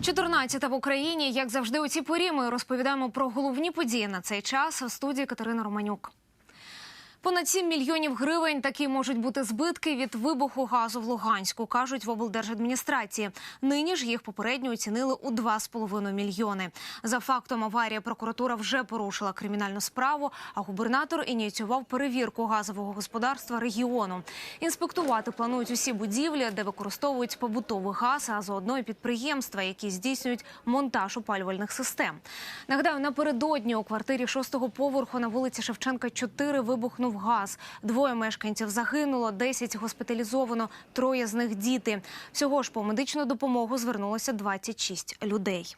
14 в Україні, як завжди, у ці порі ми розповідаємо про головні події на цей час. У студії Катерина Романюк. Понад 7 мільйонів гривень такі можуть бути збитки від вибуху газу в Луганську, кажуть в облдержадміністрації. Нині ж їх попередньо оцінили у 2,5 мільйони. За фактом аварії прокуратура вже порушила кримінальну справу, а губернатор ініціював перевірку газового господарства регіону. Інспектувати планують усі будівлі, де використовують побутовий газ, а заодно і підприємства, які здійснюють монтаж опалювальних систем. Нагадаю, напередодні у квартирі шостого поверху на вулиці Шевченка 4 вибухнув газ. Двоє мешканців загинуло, 10 госпіталізовано, троє з них діти. Всього ж по медичну допомогу звернулося 26 людей.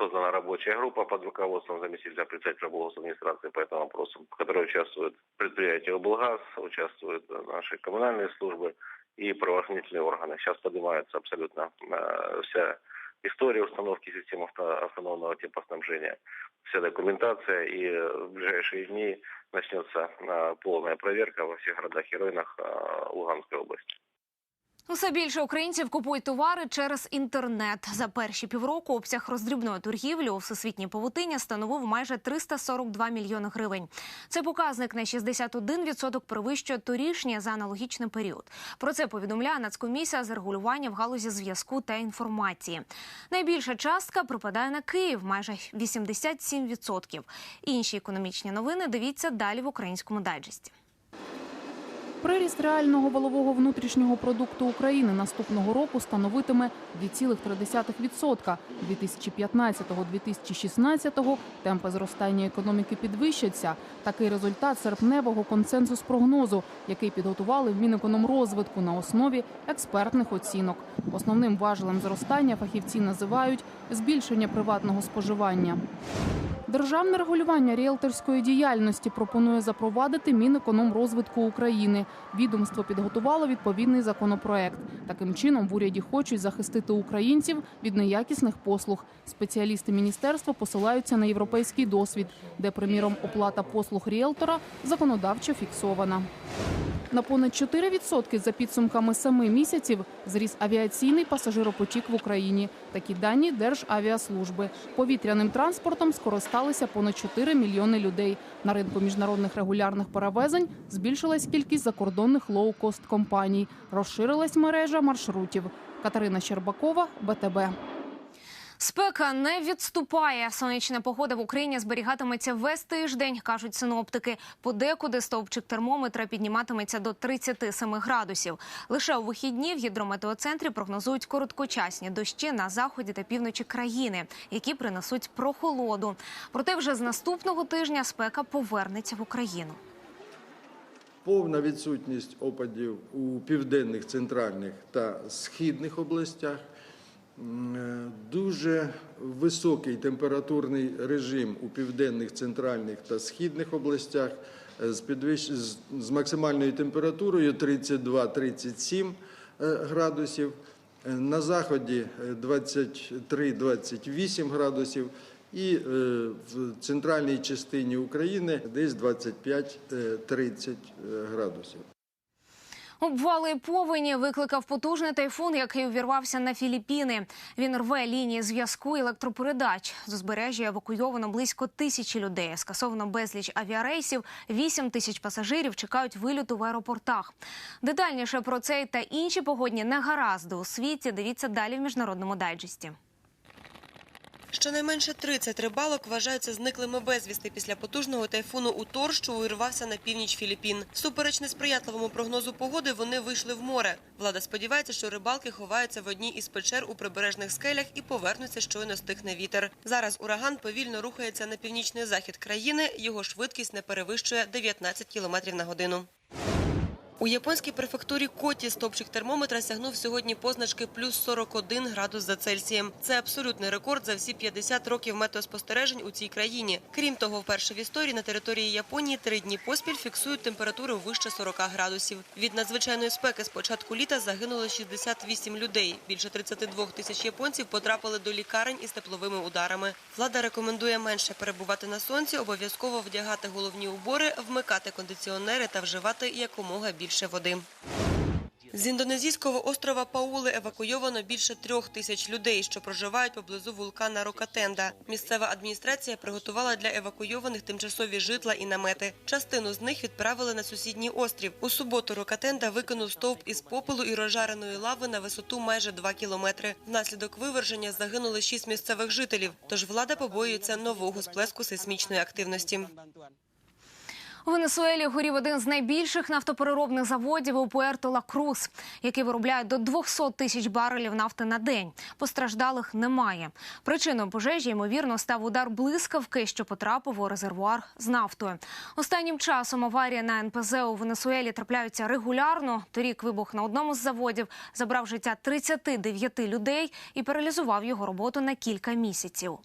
создана рабочая группа под руководством заместителя председателя администрации по этому вопросу, в которой участвуют предприятия облгаз, участвуют наши коммунальные службы и правоохранительные органы. Сейчас поднимается абсолютно э, вся история установки систем авто- автономного типа снабжения, вся документация, и э, в ближайшие дни начнется э, полная проверка во всех городах и районах э, Луганской области. Усе більше українців купують товари через інтернет. За перші півроку обсяг роздрібної торгівлі у всесвітній павутині становив майже 342 мільйони гривень. Це показник на 61% перевищує торішнє за аналогічний період. Про це повідомляє Нацкомісія з регулювання в галузі зв'язку та інформації. Найбільша частка припадає на Київ майже 87%. Інші економічні новини дивіться далі в українському дайджесті. Приріст реального валового внутрішнього продукту України наступного року становитиме 2,3%. 2015-2016 темпи зростання економіки підвищаться. Такий результат серпневого консенсус-прогнозу, який підготували в Мінекономрозвитку на основі експертних оцінок. Основним важелем зростання фахівці називають збільшення приватного споживання. Державне регулювання ріелторської діяльності пропонує запровадити Мінекономрозвитку України. Відомство підготувало відповідний законопроект. Таким чином в уряді хочуть захистити українців від неякісних послуг. Спеціалісти міністерства посилаються на європейський досвід, де, приміром, оплата послуг ріелтора законодавчо фіксована. На понад 4% за підсумками семи місяців зріс авіаційний пасажиропотік в Україні. Такі дані Державіаслужби. Повітряним транспортом скористалися понад 4 мільйони людей. На ринку міжнародних регулярних перевезень збільшилась кількість закордонних лоукост компаній. Розширилась мережа маршрутів. Катерина Щербакова, БТБ. Спека не відступає. Сонячна погода в Україні зберігатиметься весь тиждень, кажуть синоптики. Подекуди стовпчик термометра підніматиметься до 37 градусів. Лише у вихідні в гідрометеоцентрі прогнозують короткочасні дощі на заході та півночі країни, які принесуть прохолоду. Проте вже з наступного тижня спека повернеться в Україну. Повна відсутність опадів у південних, центральних та східних областях. Е, Дуже високий температурний режим у південних, центральних та східних областях е, з, підвищ... з- максимальною температурою 32-37 е, градусів. Е, На заході е, 23-28 градусів і е, в центральній частині України десь 25-30 градусів. Обвали повені викликав потужний тайфун, який увірвався на Філіппіни. Він рве лінії зв'язку електропередач. З узбережжя евакуйовано близько тисячі людей. Скасовано безліч авіарейсів. Вісім тисяч пасажирів чекають вильоту в аеропортах. Детальніше про цей та інші погодні негаразди у світі. Дивіться далі в міжнародному дайджесті. Щонайменше 30 рибалок вважаються зниклими безвісти після потужного тайфуну «Утор», що увірвався на північ Філіппін. Всупереч несприятливому прогнозу погоди вони вийшли в море. Влада сподівається, що рибалки ховаються в одній із печер у прибережних скелях і повернуться, щойно стихне вітер. Зараз ураган повільно рухається на північний захід країни. Його швидкість не перевищує 19 км на годину. У японській префектурі Коті стопчик термометра сягнув сьогодні позначки плюс 41 градус за Цельсієм. Це абсолютний рекорд за всі 50 років метеоспостережень у цій країні. Крім того, вперше в історії на території Японії три дні поспіль фіксують температуру вище 40 градусів. Від надзвичайної спеки з початку літа загинуло 68 людей. Більше 32 тисяч японців потрапили до лікарень із тепловими ударами. Влада рекомендує менше перебувати на сонці, обов'язково вдягати головні убори, вмикати кондиціонери та вживати якомога більше води. З індонезійського острова Паули евакуйовано більше трьох тисяч людей, що проживають поблизу вулкана Рокатенда. Місцева адміністрація приготувала для евакуйованих тимчасові житла і намети. Частину з них відправили на сусідній острів. У суботу Рокатенда викинув стовп із попелу і розжареної лави на висоту майже 2 кілометри. Внаслідок виверження загинули шість місцевих жителів. Тож влада побоюється нового сплеску сейсмічної активності. У Венесуелі горів один з найбільших нафтопереробних заводів у Пуерто Ла Крус, який виробляє до 200 тисяч барелів нафти на день. Постраждалих немає. Причиною пожежі ймовірно став удар блискавки, що потрапив у резервуар з нафтою. Останнім часом аварія на НПЗ у Венесуелі трапляються регулярно. Торік вибух на одному з заводів забрав життя 39 людей і паралізував його роботу на кілька місяців.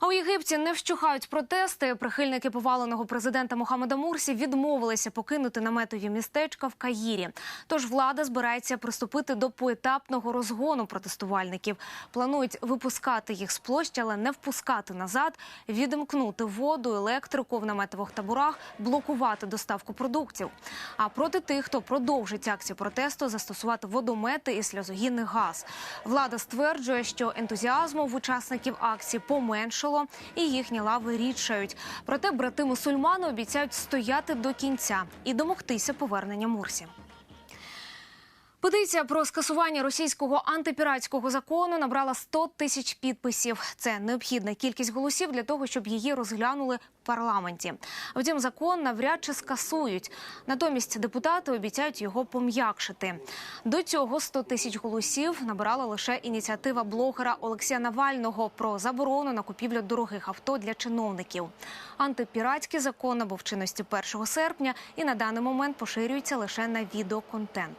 А у Єгипті не вщухають протести. Прихильники поваленого президента Мохаммеда Мурсі відмовилися покинути наметові містечка в Каїрі. Тож влада збирається приступити до поетапного розгону протестувальників. Планують випускати їх з площі, але не впускати назад, відімкнути воду, електрику в наметових таборах, блокувати доставку продуктів. А проти тих, хто продовжить акцію протесту, застосувати водомети і сльозогінний газ. Влада стверджує, що ентузіазму в учасників акції поменшало і їхні лави рідшають. Проте брати мусульмани обіцяють стояти до кінця і домогтися повернення Мурсі. Петиція про скасування російського антипіратського закону набрала 100 тисяч підписів. Це необхідна кількість голосів для того, щоб її розглянули в парламенті. Втім, закон навряд чи скасують. Натомість депутати обіцяють його пом'якшити. До цього 100 тисяч голосів набирала лише ініціатива блогера Олексія Навального про заборону на купівлю дорогих авто для чиновників. Антипіратський закон набув чинності 1 серпня і на даний момент поширюється лише на відеоконтент.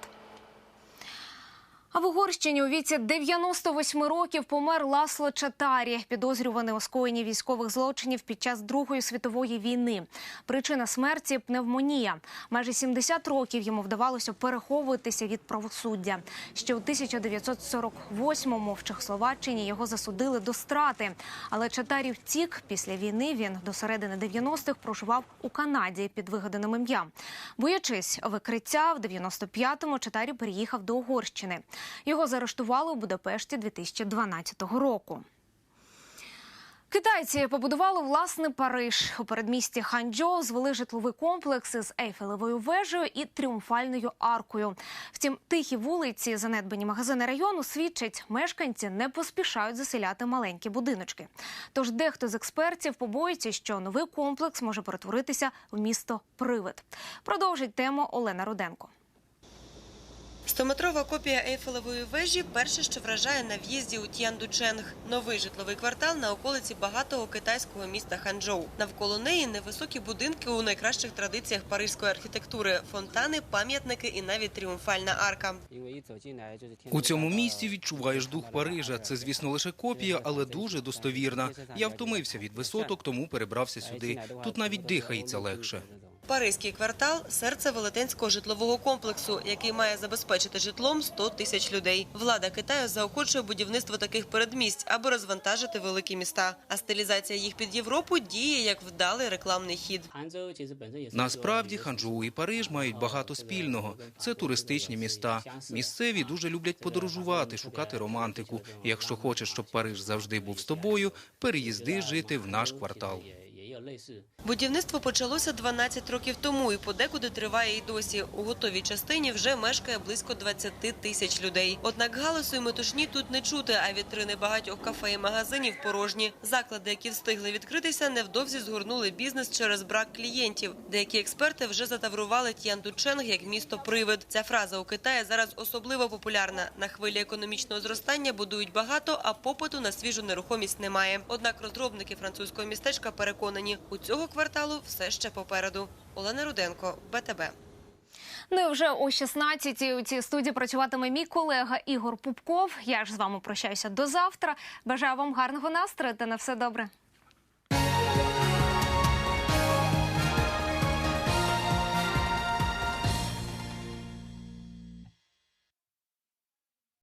А в Угорщині у віці 98 років помер Ласло Чатарі, підозрюваний у скоєнні військових злочинів під час Другої світової війни. Причина смерті пневмонія. Майже 70 років йому вдавалося переховуватися від правосуддя. Ще у 1948-му в Чехословаччині його засудили до страти. Але Чатарі втік після війни. Він до середини 90-х проживав у Канаді під вигаданим ім'ям. Боячись викриття в 95-му Чатарі переїхав до Угорщини. Його заарештували у Будапешті 2012 року. Китайці побудували власний Париж. У передмісті Ханчжоу звели житловий комплекс із Ейфелевою вежею і тріумфальною аркою. Втім, тихі вулиці, занедбані магазини району свідчать, мешканці не поспішають заселяти маленькі будиночки. Тож дехто з експертів побоїться, що новий комплекс може перетворитися в місто привид. Продовжить тему Олена Руденко. Стометрова копія Ейфелевої вежі перше, що вражає на в'їзді у Т'яндученг. Новий житловий квартал на околиці багатого китайського міста Ханчжоу. Навколо неї невисокі будинки у найкращих традиціях паризької архітектури, фонтани, пам'ятники і навіть тріумфальна арка. У цьому місті відчуваєш дух Парижа. Це, звісно, лише копія, але дуже достовірна. Я втомився від висоток, тому перебрався сюди. Тут навіть дихається легше. Паризький квартал – серце велетенського житлового комплексу, який має забезпечити житлом 100 тисяч людей. Влада Китаю заохочує будівництво таких передмість, аби розвантажити великі міста. А стилізація їх під Європу діє як вдалий рекламний хід. Насправді Ханчжоу і Париж мають багато спільного. Це туристичні міста. Місцеві дуже люблять подорожувати, шукати романтику. Якщо хочеш, щоб Париж завжди був з тобою, переїзди жити в наш квартал. Будівництво почалося 12 років тому і подекуди триває і досі. У готовій частині вже мешкає близько 20 тисяч людей. Однак галасу і метушні тут не чути, а вітрини багатьох кафе і магазинів порожні. Заклади, які встигли відкритися, невдовзі згорнули бізнес через брак клієнтів. Деякі експерти вже затаврували Т'яндученг як місто-привид. Ця фраза у Китаї зараз особливо популярна. На хвилі економічного зростання будують багато, а попиту на свіжу нерухомість немає. Однак розробники французького містечка переконані, у цього кварталу все ще попереду. Олена Руденко, БТБ. Ну і вже о 16-й у цій студії працюватиме мій колега Ігор Пупков. Я ж з вами прощаюся до завтра. Бажаю вам гарного настрою та на все добре.